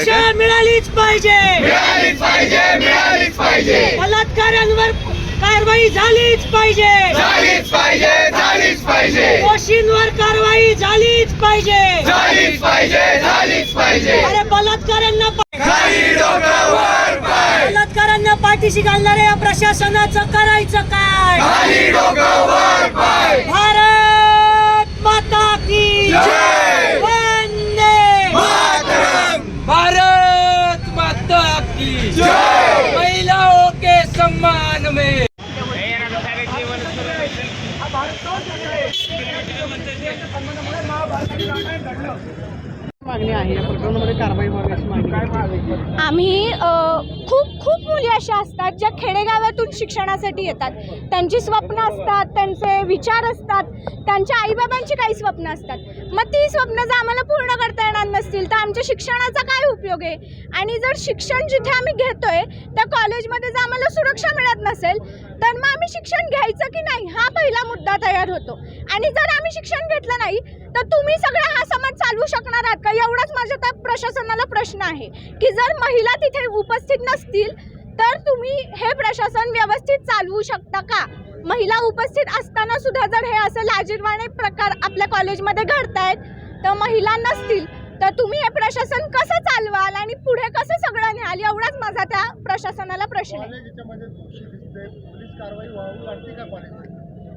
शिक्षा मिळालीच पाहिजे. मिळालीच पाहिजे मिळालीच पाहिजे. बलात्कारांवर कारवाई झालीच पाहिजे. झालीच पाहिजे झालीच पाहिजे. दोषींवर कारवाई झालीच पाहिजे. झालीच पाहिजे झालीच पाहिजे. अरे बलात्कारांना पा- खाली डोकं वर पाय. बलात्कारांना पाठीशी घालणाऱ्या या प्रशासनाचं करायचं काय? खाली डोकं वर पाय भारत माता की जय! वंदे मातरम भारत माता की जय! महिलाओं के सम्मान में। मागणी आहे. या प्रकरणामध्ये कारवाई व्हावी अशी मागणी आम्ही अ, खूप खूप मुली अशा असतात ज्या खेडेगावातून शिक्षणासाठी येतात. त्यांची स्वप्न असतात त्यांचे विचार असतात त्यांच्या आईबाबांची काही स्वप्न असतात. मग ती स्वप्न जर आम्हाला पूर्ण करता येणार नसतील तर आमच्या शिक्षणाचा काय उपयोग आहे? आणि जर शिक्षण जिथे आम्ही घेतोय त्या कॉलेजमध्ये जर आम्हाला सुरक्षा मिळत नसेल तर मग आम्ही शिक्षण घ्यायचं की नाही हा पहिला मुद्दा तयार होतो. आणि जर आम्ही शिक्षण घेतलं नाही तर तुम्ही सगळा हा समाज चालवू शकणार आहात का? एवढाच माझ्या त्या प्रशासनाला प्रश्न आहे की जर महिला तिथे उपस्थित नसतील तर तुम्ही हे प्रशासन व्यवस्थित चालवू शकता का? महिला उपस्थित असताना सुद्धा जर हे असं लाजीरवाणे प्रकार आपल्या कॉलेजमध्ये घडतायत तर महिला नसतील तर तुम्ही हे प्रशासन कसं चालवाल आणि पुढे कसं सगळं न्याल? एवढाच माझा त्या प्रशासनाला प्रश्न आहे.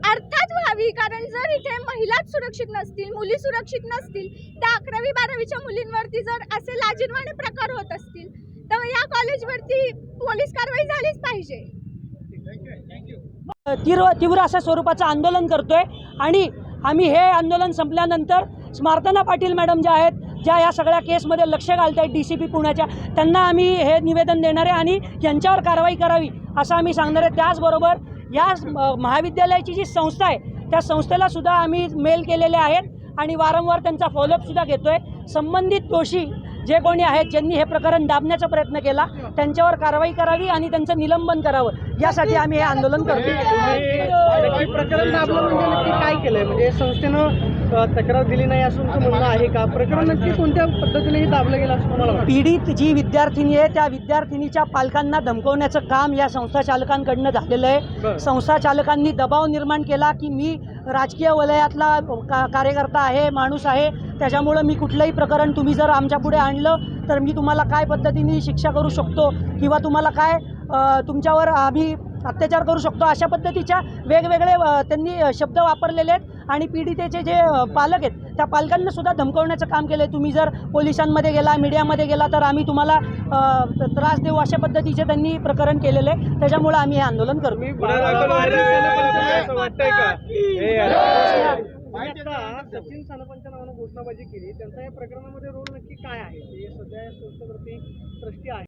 अर्थात व्हावी कारण जर इथे महिलाच सुरक्षित नसतील मुली सुरक्षित नसतील त्या अकरावी बारावीच्या मुलींवरती जर असे लाजीरवाणे प्रकार होत असतील तर या कॉलेजवरती पोलीस कारवाई झालीच पाहिजे. तीव्र तीव्र अशा स्वरूपाचं आंदोलन करतोय आणि आम्ही हे आंदोलन संपल्यानंतर स्मार्तना पाटील मॅडम ज्या आहेत ज्या या सगळ्या केसमध्ये लक्ष घालत आहेत डी सी पी पुण्याच्या त्यांना आम्ही हे निवेदन देणार आहे आणि यांच्यावर कारवाई करावी असं आम्ही सांगणार आहे. त्याचबरोबर या महाविद्यालयाची जी संस्था आहे त्या संस्थेला सुद्धा आम्ही मेल केलेले आहेत आणि वारंवार त्यांचा फॉलोअपसुद्धा घेतो आहे संबंधित दोषी जे कोणी आहेत ज्यांनी हे प्रकरण दाबण्याचा प्रयत्न केला त्यांच्यावर कारवाई करावी आणि त्यांचं निलंबन करावं. यासाठी आम्ही हे आंदोलन करतो. प्रकरण दाबलं म्हणजे नक्की काय केलंय? म्हणजे संस्थेनं तक्रार दिली नाही असं म्हणणं आहे का? प्रकरण नक्की कोणत्या पद्धतीने हे दाबलं गेलं असं तुम्हाला पीडित जी विद्यार्थिनी आहे त्या विद्यार्थिनीच्या पालकांना धमकवण्याचं काम या संस्था चालकांकडनं झालेलं. आहे. संस्था चालकांनी दबाव निर्माण केला की मी राजकीय वलयातला का कार्यकर्ता आहे माणूस आहे त्याच्यामुळं मी कुठलंही प्रकरण तुम्ही जर आमच्या पुढे आणलं तर मी तुम्हाला काय पद्धतीने शिक्षा करू शकतो किंवा तुम्हाला काय तुमच्यावर आम्ही अत्याचार करू शकतो अशा पद्धतीच्या वेगवेगळे त्यांनी शब्द वापरलेले आहेत. आणि पीडितेचे जे पालक आहेत त्या पालकांना सुद्धा धमकवण्याचं काम केलं आहे तुम्ही जर पोलिसांमध्ये गेला मीडियामध्ये गेला तर आम्ही तुम्हाला त्रास देऊ अशा पद्धतीचे त्यांनी प्रकरण केलेलं आहे. त्याच्यामुळं आम्ही हे आंदोलन करतो सचिन सानपांच्या नावानं घोषणाबाजी केली. त्यांचा या प्रकरणामध्ये रोल नक्की काय आहे? हे सध्या या संस्थेवरती ट्रस्टी आहे.